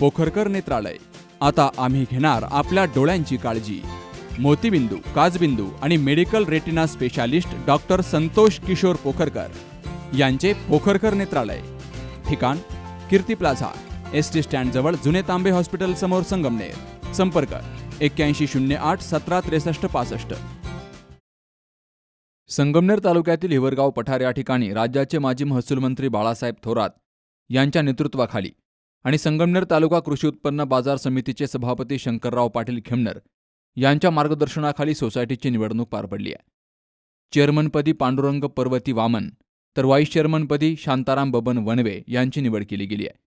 पोखरकर नेत्रालय. आता आम्ही घेणार आपल्या डोळ्यांची काळजी. मोतीबिंदू काजबिंदू आणि medical retina specialist doctor Santosh Kishor Pokharkar यांचे पोखरकर नेत्रालय. ठिकाण कीर्ती प्लाझा एस टी स्टँडजवळ जुने तांबे हॉस्पिटल समोर संगमनेर. संपर्क एक्क्याऐंशी शून्य आठ सतरा त्रेसष्ट पासष्ट. संगमनेर तालुक्यातील हिवरगाव पठार या ठिकाणी राज्याचे माजी महसूल मंत्री बाळासाहेब थोरात यांच्या नेतृत्वाखाली आणि संगमनेर तालुका कृषी उत्पन्न बाजार समितीचे सभापती शंकरराव पाटील खेमनर यांच्या मार्गदर्शनाखाली सोसायटीची निवडणूक पार पडली आहे. चेअरमनपदी पांडुरंग पर्वती वामन तर व्हाईस चेअरमनपदी शांताराम बबन वनवे यांची निवड केली गेली आहे.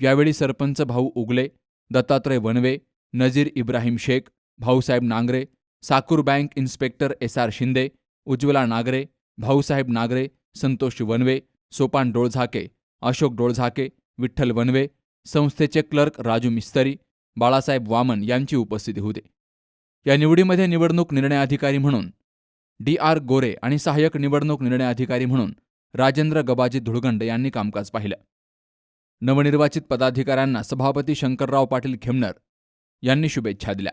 यावेळी sarpanch Bhau Ugle Dattatray Vanve Nazir Ibrahim Shaikh Bhausaheb Nangre Sakur bank inspector S R Shinde Ujjwala Nagre Bhausaheb Nagre Santosh Vanve Sopan Dolzake Ashok Dolzake Vitthal Vanve संस्थेचे क्लर्क राजू मिस्तरी बाळासाहेब वामन यांची उपस्थिती होती. या निवडीमध्ये निवडणूक निर्णय अधिकारी म्हणून डी आर गोरे आणि सहाय्यक निवडणूक निर्णय अधिकारी म्हणून राजेंद्र गबाजी धुळगंड यांनी कामकाज पाहिलं. नवनिर्वाचित पदाधिकाऱ्यांना सभापती शंकरराव पाटील खेमनर यांनी शुभेच्छा दिल्या.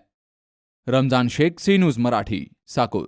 Ramzan Shaikh C news Marathi Sakur.